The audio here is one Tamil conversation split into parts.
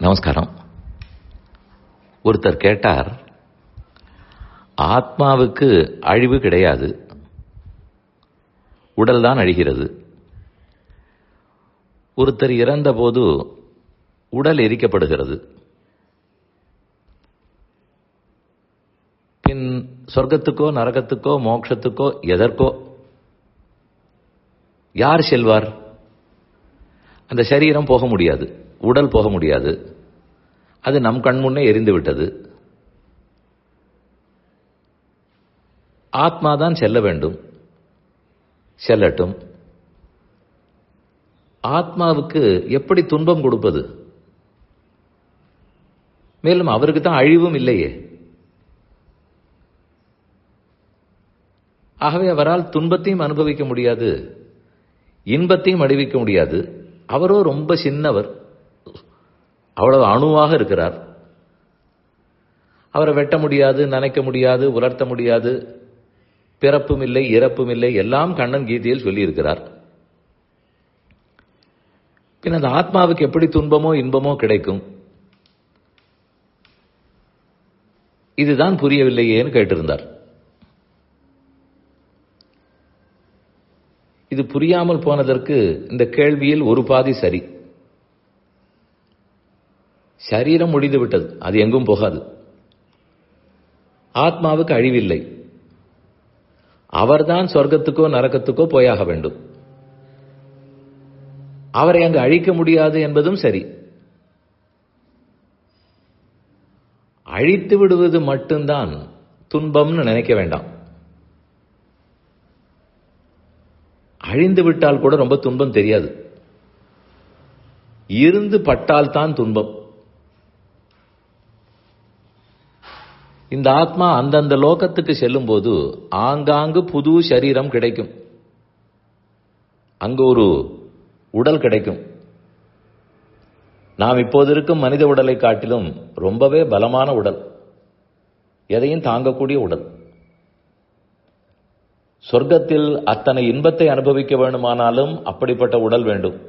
நமஸ்காரம். ஒருத்தர் கேட்டார் ஆத்மாவுக்கு அழிவு கிடையாது. உடல்தான் அழிகிறது. ஒருத்தர் இறந்தபோது உடல் எரிக்கப்படுகிறது. பின் சொர்க்கத்துக்கோ நரகத்துக்கோ மோட்சத்துக்கோ எதற்கோ யார் செல்வார்? அந்த சரீரம் போக முடியாது. உடல் போக முடியாது. அது நம் கண்முன்னே எரிந்து விட்டது. ஆத்மா தான் செல்ல வேண்டும். செல்லட்டும். ஆத்மாவுக்கு எப்படி துன்பம் கொடுப்பது? மேலும் அவருக்கு தான் அழிவும் இல்லையே. ஆகவே அவரால் துன்பத்தையும் அனுபவிக்க முடியாது. இன்பத்தையும் அணிவிக்க முடியாது. அவரோ ரொம்ப சின்னவர். அவ்வளவு அணுவாக இருக்கிறார். அவரை வெட்ட முடியாது நனைக்க முடியாது உலர்த்த முடியாது. பிறப்பும் இல்லை இறப்பும் இல்லை. எல்லாம் கண்ணன் கீதையில் சொல்லியிருக்கிறார். பின் அந்த ஆத்மாவுக்கு எப்படி துன்பமோ இன்பமோ கிடைக்கும்? இதுதான் புரியவில்லையேன்னு கேட்டிருந்தார். இது புரியாமல் போனதற்கு இந்த கேள்வியில் ஒரு பாதி சரி. சரீரம் முடிந்து விட்டது. அது எங்கும் போகாது. ஆத்மாவுக்கு அழிவில்லை. அவர்தான் சொர்க்கத்துக்கோ நரகத்துக்கோ போயாக வேண்டும். அவரை அங்கு அழிக்க முடியாது என்பதும் சரி. அழித்து விடுவது மட்டும்தான் துன்பம்னு நினைக்க வேண்டாம். அழிந்து விட்டால் கூட ரொம்ப துன்பம் தெரியாது. இருந்து பட்டால் தான் துன்பம். இந்த ஆத்மா அந்தந்த லோகத்துக்கு செல்லும் போது ஆங்காங்கு புது சரீரம் கிடைக்கும். அங்கு ஒரு உடல் கிடைக்கும். நாம் இப்போது இருக்கும் மனித உடலை காட்டிலும் ரொம்பவே பலமான உடல். எதையும் தாங்கக்கூடிய உடல். சொர்க்கத்தில் அத்தனை இன்பத்தை அனுபவிக்க வேண்டுமானாலும் அப்படிப்பட்ட உடல் வேண்டும்.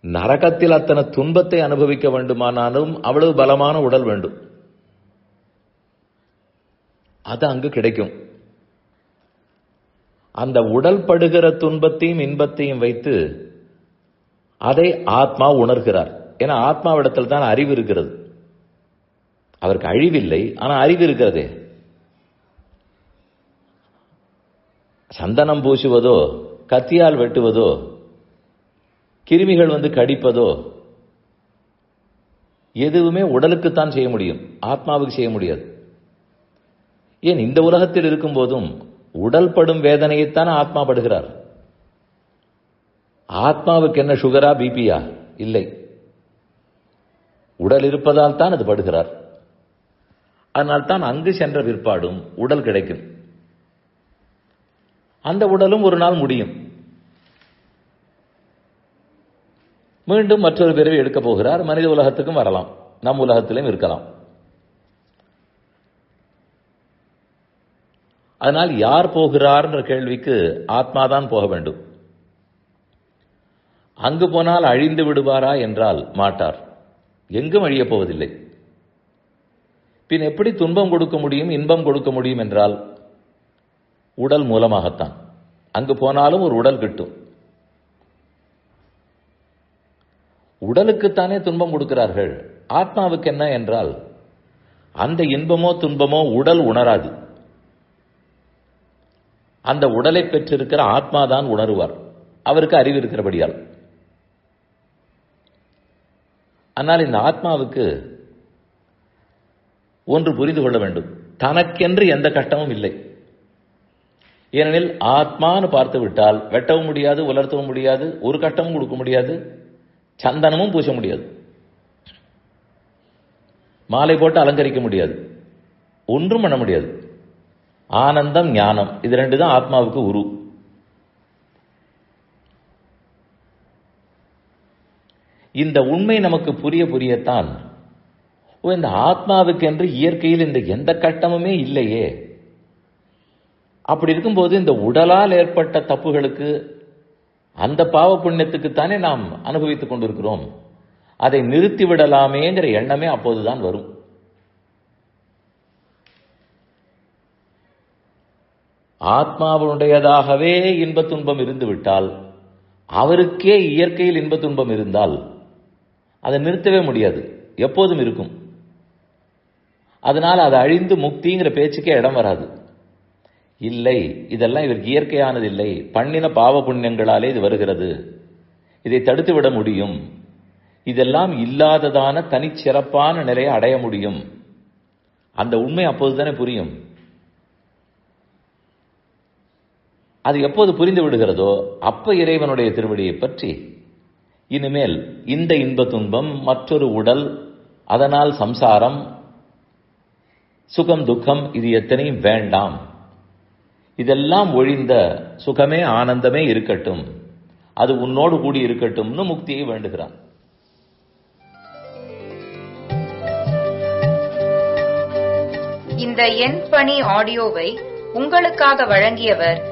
நரகத்தில் அத்தனை துன்பத்தை அனுபவிக்க வேண்டுமானாலும் அவ்வளவு பலமான உடல் வேண்டும். அது அங்கு கிடைக்கும். அந்த உடல் படுகிற துன்பத்தையும் இன்பத்தையும் வைத்து அதை ஆத்மா உணர்கிறார். ஏன்னா ஆத்மாவிடத்தில் தான் அறிவு இருக்கிறது. அவருக்கு அழிவில்லை ஆனா அறிவு இருக்கிறதே. சந்தனம் பூசுவதோ கத்தியால் வெட்டுவதோ கிருமிகள் வந்து கடிப்பதோ எதுவுமே உடலுக்குத்தான் செய்ய முடியும். ஆத்மாவுக்கு செய்ய முடியாது. ஏன் இந்த உலகத்தில் இருக்கும் போதும் உடல் படும் வேதனையைத்தான் ஆத்மா படுகிறார் ஆத்மாவுக்கு என்ன சுகரா பிபியா இல்லை. உடல் இருப்பதால் தான் அது படுகிறார். அதனால் தான் அங்கு சென்ற பிற்பாடும் உடல் கிடைக்கும். அந்த உடலும் ஒரு நாள் முடியும். மீண்டும் மற்றொரு பிறவி எடுக்கப் போகிறார். மனித உலகத்துக்கும் வரலாம். நம் உலகத்திலும் இருக்கலாம். அதனால் யார் போகிறார்ன்ற கேள்விக்கு ஆத்மாதான் போக வேண்டும். அங்கு போனால் அழிந்து விடுவாரா என்றால் மாட்டார். எங்கும் அழியப் போவதில்லை. பின் எப்படி துன்பம் கொடுக்க முடியும் இன்பம் கொடுக்க முடியும் என்றால் உடல் மூலமாகத்தான். அங்கு போனாலும் ஒரு உடல் கிட்டும். உடலுக்குத்தானே துன்பம் கொடுக்கிறார்கள். ஆத்மாவுக்கு என்ன என்றால் அந்த இன்பமோ துன்பமோ உடல் உணராது. அந்த உடலை பெற்றிருக்கிற ஆத்மாதான் உணருவார். அவருக்கு அறிவு இருக்கிறபடியால். ஆனால் இந்த ஆத்மாவுக்கு ஒன்று புரிந்து கொள்ள வேண்டும். தனக்கென்று எந்த கஷ்டமும் இல்லை. ஏனெனில் ஆத்மான்னு பார்த்து விட்டால் வெட்டவும் முடியாது உலர்த்தவும் முடியாது ஒரு கட்டமும் கொடுக்க முடியாது சந்தனமும் பூச முடியாது. மாலை போட்டு அலங்கரிக்க முடியாது. ஒன்றும் பண்ண முடியாது. ஆனந்தம் ஞானம். இது ரெண்டு தான் ஆத்மாவுக்கு உரு. இந்த உண்மை நமக்கு புரிய புரியத்தான். ஓ இந்த ஆத்மாவுக்கு என்று இயற்கையில் இந்த எந்த கட்டமுமே இல்லையே. அப்படி இருக்கும்போது இந்த உடலால் ஏற்பட்ட தப்புகளுக்கு அந்த பாவ புண்ணியத்துக்குத்தானே நாம் அனுபவித்துக் கொண்டிருக்கிறோம். அதை நிறுத்திவிடலாமேங்கிற எண்ணமே அப்போதுதான் வரும். ஆத்மாவுடையதாகவே இன்பத் துன்பம் இருந்துவிட்டால் அவருக்கே இயற்கையில் இன்பத் துன்பம் இருந்தால் அதை நிறுத்தவே முடியாது. எப்போதும் இருக்கும். அதனால் அது அழிந்து முக்திங்கிற பேச்சுக்கே இடம் வராது. இல்லை இதெல்லாம் இவருக்கு இயற்கையானது இல்லை. பண்ணின பாவ புண்ணியங்களாலே இது வருகிறது. இதை தடுத்து விட முடியும். இதெல்லாம் இல்லாததான தனிச்சிறப்பான நிலையை அடைய முடியும். அந்த உண்மை அப்போதுதானே புரியும். அது எப்போது புரிந்து விடுகிறதோ அப்ப இறைவனுடைய திருவடியை பற்றி. இனிமேல் இந்த இன்ப துன்பம் மற்றொரு உடல் அதனால் சம்சாரம் சுகம் துக்கம் இது எத்தனையும் வேண்டாம். இதெல்லாம் ஒழிந்த சுகமே ஆனந்தமே இருக்கட்டும். அது உன்னோடு கூடி இருக்கட்டும்னு முக்தியை வேண்டுகிறான். இந்த எண் பணி ஆடியோவை உங்களுக்காக வழங்கியவர்